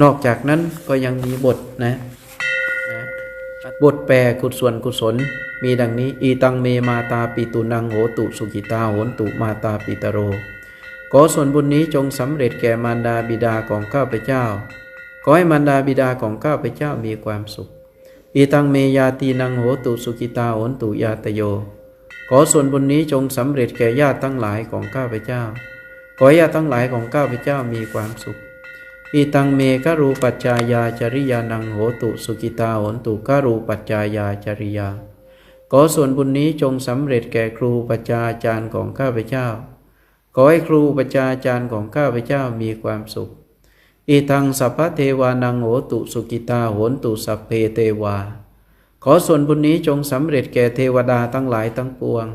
นอกจากนั้นก็ยังมีบทนะนะบทแปลกุศลกุศล มีดังนี้ อีตังเมมาตาปิตุนังโหตุสุกิตาโหนตุมาตาปิตโร ขอส่วนบุญนี้จงสำเร็จแก่มารดาบิดาของข้าพเจ้า ขอให้มารดาบิดาของข้าพเจ้ามีความสุข อีตังเมยาตีนังโหตุสุกิตาโหนตุยาตโย ขอส่วนบุญนี้จงสำเร็จแก่ญาติทั้งหลายของข้าพเจ้า ขอให้ญาติทั้งหลายของข้าพเจ้ามีความสุข อีตังเมกรูปัจจายาจริยานังโหตุสุกิตาโหนตุกรูปัจจายาจริยา ขอส่วนบุญนี้จงสำเร็จแก่ครูปัจจาจารย์ของข้าพเจ้า ขอให้ครูปัจจาจารย์ของข้าพเจ้ามีความสุขอีทังสัพพะเทวานังโหตุสุกิตาโหนตุสัพเพเทวา ขอส่วนบุญนี้จงสำเร็จแก่เทวดาทั้งหลายทั้งปวง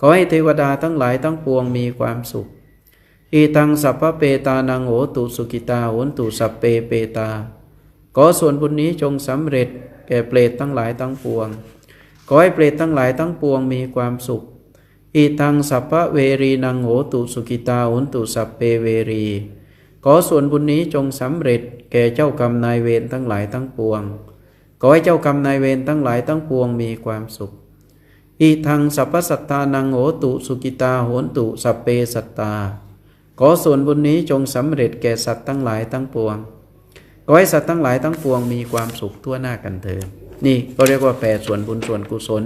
ขอให้เทวดาทั้งหลายทั้งปวงมีความสุข อีตังสัพพเปตานังโหตุสุกิตาโหนตุสัพเพเปตา ขอส่วนบุญนี้จงสำเร็จแก่เปรตทั้งหลายทั้งปวง ขอให้เปรตทั้งหลายทั้งปวงมีความสุขอีตังสัพพเวรีนังโหตุสุกิตาโหนตุสัพเพเวรี ขอส่วนบุญนี้จงสำเร็จแก่เจ้ากรรมนายเวรทั้งหลายทั้งปวง ขอให้เจ้ากรรมนายเวรทั้งหลายทั้งปวงมีความสุขอีทังสัพพสัตตานังโหตุสุกิตาโหนตุสัพเพสัตตา ขอส่วนบุญนี้จงสำเร็จแก่สัตว์ทั้งหลายทั้งปวงขอให้สัตว์ทั้งหลายทั้งปวงมีความสุขทั่วหน้ากันเถิดนี่ก็เรียกว่าแผ่ส่วนบุญส่วนกุศล